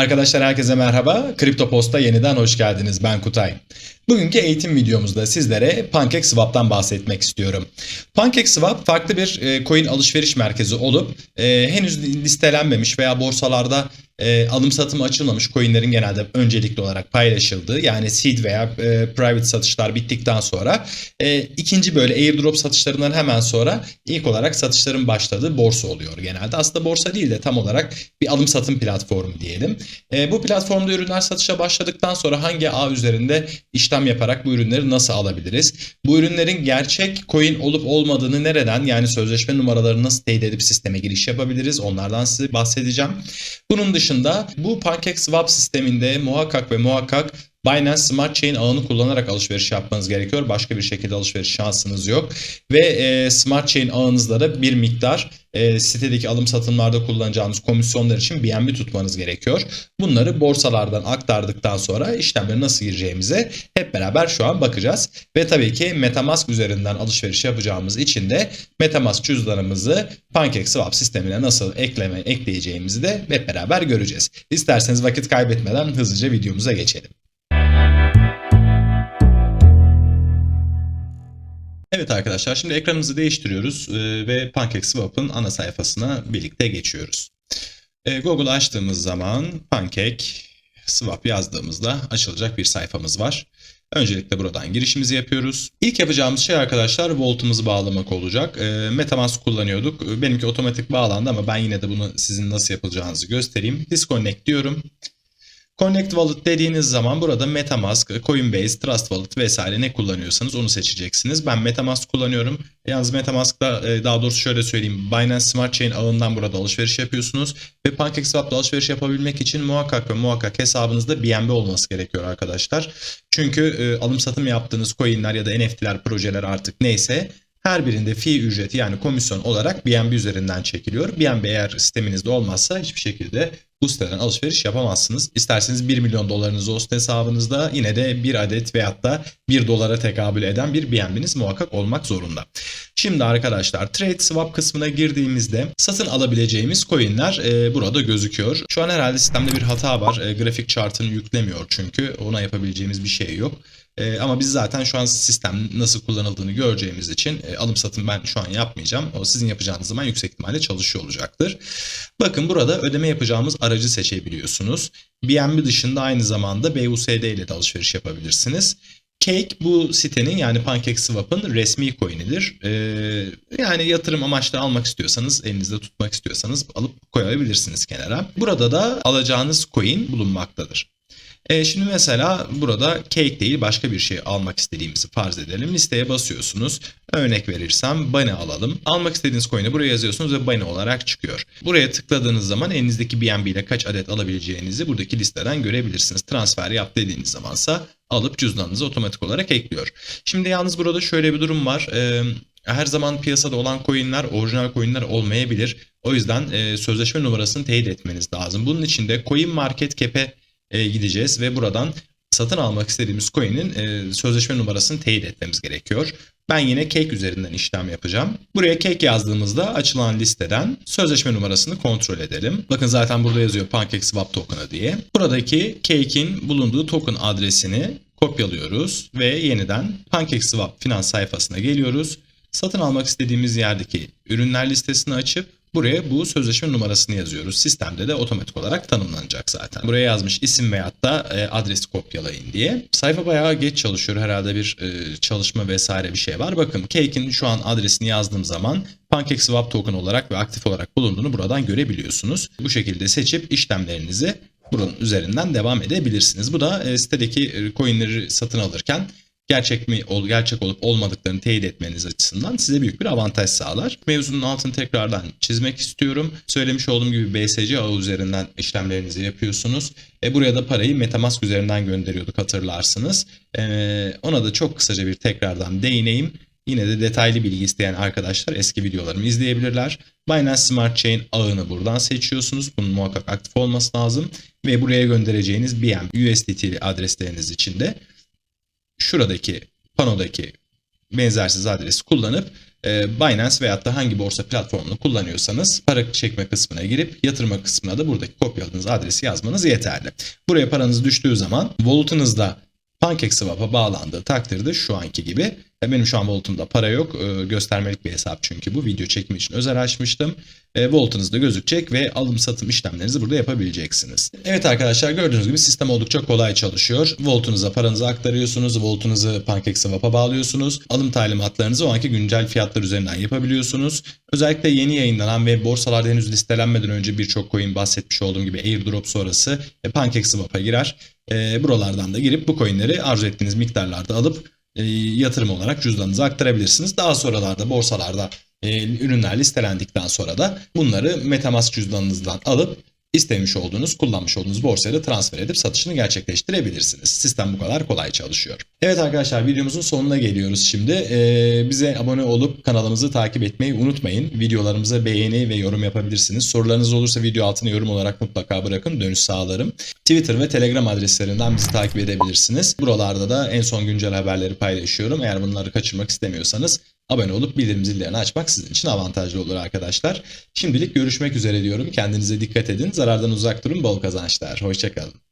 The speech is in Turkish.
Arkadaşlar herkese merhaba. Kripto Post'a yeniden hoş geldiniz. Ben Kutay. Bugünkü eğitim videomuzda sizlere PancakeSwap'tan bahsetmek istiyorum. PancakeSwap farklı bir e, coin alışveriş merkezi olup e, henüz listelenmemiş veya borsalarda e, alım satımı açılmamış coinlerin genelde öncelikli olarak paylaşıldığı yani seed veya e, private satışlar bittikten sonra e, ikinci böyle airdrop satışlarından hemen sonra ilk olarak satışların başladığı borsa oluyor genelde. Aslında borsa değil de tam olarak bir alım satım platformu diyelim. E, bu platformda ürünler satışa başladıktan sonra hangi ağ üzerinde işlem yaparak bu ürünleri nasıl alabiliriz? Bu ürünlerin gerçek coin olup olmadığını nereden yani sözleşme numaralarını nasıl teyit edip sisteme giriş yapabiliriz? Onlardan size bahsedeceğim. Bunun dışında bu PancakeSwap sisteminde muhakkak ve muhakkak Binance Smart Chain ağını kullanarak alışveriş yapmanız gerekiyor. Başka bir şekilde alışveriş şansınız yok. Ve e, Smart Chain ağınızda da bir miktar e, sitedeki alım satımlarda kullanacağınız komisyonlar için BNB tutmanız gerekiyor. Bunları borsalardan aktardıktan sonra işlemleri nasıl gireceğimize hep beraber şu an bakacağız. Ve tabii ki Metamask üzerinden alışveriş yapacağımız için de Metamask cüzdanımızı PancakeSwap sistemine nasıl ekleme ekleyeceğimizi de hep beraber göreceğiz. İsterseniz vakit kaybetmeden hızlıca videomuza geçelim. Evet arkadaşlar şimdi ekranımızı değiştiriyoruz e, ve PancakeSwap'ın ana sayfasına birlikte geçiyoruz. E, Google açtığımız zaman PancakeSwap yazdığımızda açılacak bir sayfamız var. Öncelikle buradan girişimizi yapıyoruz. İlk yapacağımız şey arkadaşlar Vault'umuzu bağlamak olacak. E, Metamask kullanıyorduk. Benimki otomatik bağlandı ama ben yine de bunu sizin nasıl yapılacağınızı göstereyim. Disconnect diyorum. Connect Wallet dediğiniz zaman burada Metamask, Coinbase, Trust Wallet vesaire ne kullanıyorsanız onu seçeceksiniz. Ben Metamask kullanıyorum. Yalnız Metamask'ta e, daha doğrusu şöyle söyleyeyim. Binance Smart Chain ağından burada alışveriş yapıyorsunuz. Ve PancakeSwap'ta alışveriş yapabilmek için muhakkak ve muhakkak hesabınızda BNB olması gerekiyor arkadaşlar. Çünkü e, alım satım yaptığınız coinler ya da NFT'ler, projeler artık neyse her birinde fee ücreti yani komisyon olarak BNB üzerinden çekiliyor. BNB eğer sisteminizde olmazsa hiçbir şekilde bu siteden alışveriş yapamazsınız. İsterseniz 1 milyon dolarınız olsun hesabınızda yine de 1 adet veyahut da 1 dolara tekabül eden bir BNB'niz muhakkak olmak zorunda. Şimdi arkadaşlar Trade Swap kısmına girdiğimizde satın alabileceğimiz coinler e, burada gözüküyor. Şu an herhalde sistemde bir hata var. E, grafik chartını yüklemiyor çünkü ona yapabileceğimiz bir şey yok. E, ama biz zaten şu an sistem nasıl kullanıldığını göreceğimiz için e, alım satım ben şu an yapmayacağım. O sizin yapacağınız zaman yüksek ihtimalle çalışıyor olacaktır. Bakın burada ödeme yapacağımız aracı seçebiliyorsunuz. BNB dışında aynı zamanda BUSD ile de alışveriş yapabilirsiniz. Cake bu sitenin yani PancakeSwap'ın resmi coin'idir. Ee, yani yatırım amaçlı almak istiyorsanız, elinizde tutmak istiyorsanız alıp koyabilirsiniz kenara. Burada da alacağınız coin bulunmaktadır. E, şimdi mesela burada cake değil başka bir şey almak istediğimizi farz edelim. Listeye basıyorsunuz. Örnek verirsem Bunny alalım. Almak istediğiniz coin'i buraya yazıyorsunuz ve Bunny olarak çıkıyor. Buraya tıkladığınız zaman elinizdeki BNB ile kaç adet alabileceğinizi buradaki listeden görebilirsiniz. Transfer yap dediğiniz zamansa alıp cüzdanınıza otomatik olarak ekliyor. Şimdi yalnız burada şöyle bir durum var. Ee, her zaman piyasada olan coinler orijinal coinler olmayabilir. O yüzden e, sözleşme numarasını teyit etmeniz lazım. Bunun için de Coin Market Cap'e e, gideceğiz ve buradan satın almak istediğimiz coin'in e, sözleşme numarasını teyit etmemiz gerekiyor. Ben yine Cake üzerinden işlem yapacağım. Buraya Cake yazdığımızda açılan listeden sözleşme numarasını kontrol edelim. Bakın zaten burada yazıyor PancakeSwap token'ı diye. Buradaki Cake'in bulunduğu token adresini kopyalıyoruz ve yeniden PancakeSwap finans sayfasına geliyoruz. Satın almak istediğimiz yerdeki ürünler listesini açıp Buraya bu sözleşme numarasını yazıyoruz. Sistemde de otomatik olarak tanımlanacak zaten. Buraya yazmış isim veyahut da e, adresi kopyalayın diye. Sayfa bayağı geç çalışıyor. Herhalde bir e, çalışma vesaire bir şey var. Bakın Cake'in şu an adresini yazdığım zaman PancakeSwap token olarak ve aktif olarak bulunduğunu buradan görebiliyorsunuz. Bu şekilde seçip işlemlerinizi bunun üzerinden devam edebilirsiniz. Bu da e, sitedeki e, coinleri satın alırken gerçek mi ol, gerçek olup olmadıklarını teyit etmeniz açısından size büyük bir avantaj sağlar. Mevzunun altını tekrardan çizmek istiyorum. Söylemiş olduğum gibi BSC ağı üzerinden işlemlerinizi yapıyorsunuz. E, buraya da parayı Metamask üzerinden gönderiyorduk hatırlarsınız. E, ona da çok kısaca bir tekrardan değineyim. Yine de detaylı bilgi isteyen arkadaşlar eski videolarımı izleyebilirler. Binance Smart Chain ağını buradan seçiyorsunuz. Bunun muhakkak aktif olması lazım. Ve buraya göndereceğiniz BM USDT adresleriniz için de şuradaki panodaki benzersiz adresi kullanıp e, Binance veyahut da hangi borsa platformunu kullanıyorsanız para çekme kısmına girip yatırma kısmına da buradaki kopyaladığınız adresi yazmanız yeterli. Buraya paranız düştüğü zaman wallet'ınızda PancakeSwap'a bağlandığı takdirde şu anki gibi e, benim şu an wallet'ımda para yok. E, göstermelik bir hesap çünkü bu. Video çekim için özel açmıştım. E, wallet'ınızda gözükecek ve alım satım işlemlerinizi burada yapabileceksiniz. Evet arkadaşlar gördüğünüz gibi sistem oldukça kolay çalışıyor. Wallet'ınıza paranızı aktarıyorsunuz. Wallet'ınızı PancakeSwap'a bağlıyorsunuz. Alım talimatlarınızı o anki güncel fiyatlar üzerinden yapabiliyorsunuz. Özellikle yeni yayınlanan ve borsalarda henüz listelenmeden önce birçok coin bahsetmiş olduğum gibi airdrop sonrası e, PancakeSwap'a girer. E, buralardan da girip bu coinleri arzu ettiğiniz miktarlarda alıp e, yatırım olarak cüzdanınıza aktarabilirsiniz. Daha sonralarda borsalarda e, ürünler listelendikten sonra da bunları Metamask cüzdanınızdan alıp istemiş olduğunuz, kullanmış olduğunuz borsaya da transfer edip satışını gerçekleştirebilirsiniz. Sistem bu kadar kolay çalışıyor. Evet arkadaşlar videomuzun sonuna geliyoruz şimdi. Ee, bize abone olup kanalımızı takip etmeyi unutmayın. Videolarımıza beğeni ve yorum yapabilirsiniz. Sorularınız olursa video altına yorum olarak mutlaka bırakın. Dönüş sağlarım. Twitter ve Telegram adreslerinden bizi takip edebilirsiniz. Buralarda da en son güncel haberleri paylaşıyorum. Eğer bunları kaçırmak istemiyorsanız abone olup bildirim zillerini açmak sizin için avantajlı olur arkadaşlar. Şimdilik görüşmek üzere diyorum. Kendinize dikkat edin. Zarardan uzak durun. Bol kazançlar. Hoşçakalın.